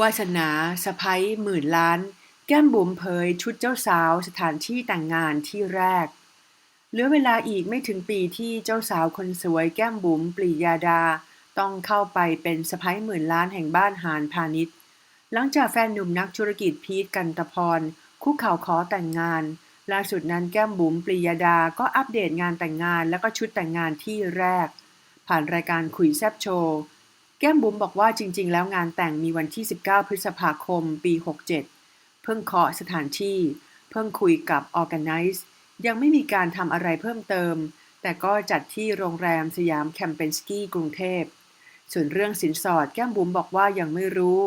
วาสนาสะพ้ยหมื่นล้าน แก้มบุ๋มเผยชุดเจ้าสาวสถานที่แต่งงานที่แรก เหลือเวลาอีกไม่ถึงปีที่เจ้าสาวคนสวยแก้มบุ๋มปรียาดา ต้องเข้าไปเป็นสะพ้ยหมื่นล้านแห่งบ้านหานพาณิชย์ หลังจากแฟนหนุ่มนักธุรกิจพีทกันตพร คุกเข่าขอแต่งงาน ล่าสุดนั้นแก้มบุ๋มปรียาดาก็อัปเดตงานแต่งงานและก็ชุดแต่งงานที่แรก ผ่านรายการคุยแซบโชว์ แก้มบุ๋มบอกว่าจริง ๆ แล้วงานแต่งมีวันที่ 19 พฤษภาคม ปี 67 เพิ่งเคาะสถานที่ เพิ่งคุยกับ Organize ยังไม่มีการทำอะไรเพิ่มเติม แต่ก็จัดที่โรงแรมสยามแคมเปญสกี้กรุงเทพ ส่วนเรื่องสินสอดแก้มบุ๋มบอกว่ายังไม่รู้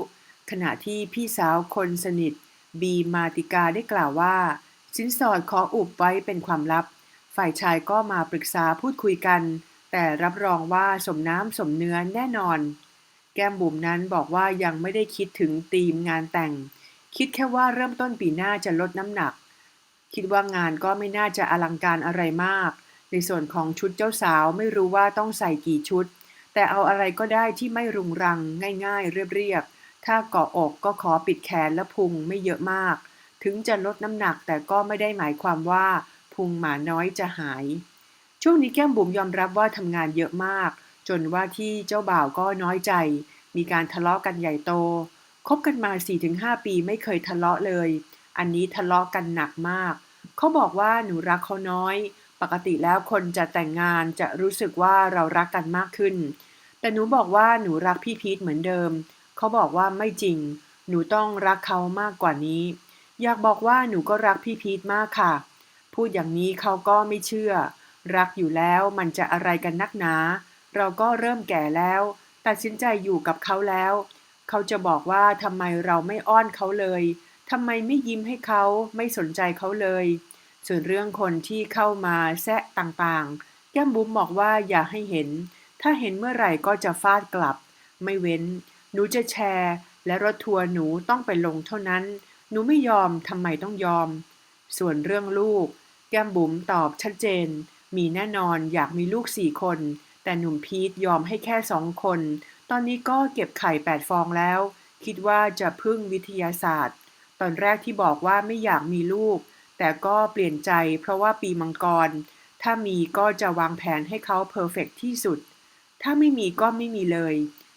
ขณะที่พี่สาวคนสนิท บีมาติกาได้กล่าวว่า สินสอดขออุบไว้เป็นความลับ ฝ่ายชายก็มาปรึกษาพูดคุยกัน แต่รับรองว่าสมน้ำสมเนื้อแน่นอน แก้มบุ๋มนั้นบอกว่ายังไม่ได้คิดถึงธีมงานแต่ง คิดแค่ว่าเริ่มต้นปีหน้าจะลดน้ำหนัก คิดว่างานก็ไม่น่าจะอลังการอะไรมาก ในส่วนของชุดเจ้าสาวไม่รู้ว่าต้องใส่กี่ชุด แต่เอาอะไรก็ได้ที่ไม่รุงรังง่ายๆ เรียบๆ ถ้าเกาะอกก็ขอปิดแขนและพุงไม่เยอะมาก ถึงจะลดน้ำหนักแต่ก็ไม่ได้หมายความว่า พุงหมาน้อยจะหาย ช่วงนี้แก้มบุ๋มยอมรับว่าทำงานเยอะมาก จนว่าที่เจ้าบ่าวก็น้อยใจ มีการทะเลาะกันใหญ่โตคบกันมา 4-5 ปีไม่เคยทะเลาะเลย อันนี้ทะเลาะกันหนักมาก เขาบอกว่าหนูรักเขาน้อย ปกติแล้วคนจะแต่งงานจะรู้สึกว่าเรารักกันมากขึ้น แต่หนูบอกว่าหนูรักพี่พีทเหมือนเดิม เขาบอกว่าไม่จริง หนูต้องรักเขามากกว่านี้ อยากบอกว่าหนูก็รักพี่พีทมากค่ะ พูดอย่างนี้เขาก็ไม่เชื่อ รักอยู่แล้วมันจะอะไรกันนักหนา เราก็เริ่มแก่แล้ว ตัดสินใจอยู่กับเขาแล้ว เขาจะบอกว่าทำไมเราไม่อ้อนเขาเลยทำไมไม่ยิ้มให้เขาไม่สนใจเขาเลย ส่วนเรื่องคนที่เข้ามาแซะต่างๆ แก้มบุ๋มบอกว่าอย่าให้เห็น ถ้าเห็นเมื่อไหร่ก็จะฟาดกลับ ไม่เว้น หนูจะแชร์ และรถทัวร์หนูต้องไปลงเท่านั้น หนูไม่ยอมทำไมต้องยอม ส่วนเรื่องลูก แก้มบุ๋มตอบชัดเจน มีแน่นอนอยากมีลูกสี่คน แต่หนุ่มพีทยอมให้แค่สองคน ตอนนี้ก็เก็บไข่แปดฟองแล้ว คิดว่าจะพึ่งวิทยาศาสตร์ ตอนแรกที่บอกว่าไม่อยากมีลูก แต่ก็เปลี่ยนใจเพราะว่าปีมังกร ถ้ามีก็จะวางแผนให้เขาเพอร์เฟกที่สุด ถ้าไม่มีก็ไม่มีเลย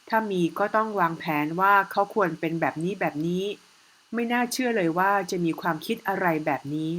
ถ้ามีก็ต้องวางแผนว่าเขาควรเป็นแบบนี้แบบนี้ ไม่น่าเชื่อเลยว่าจะมีความคิดอะไรแบบนี้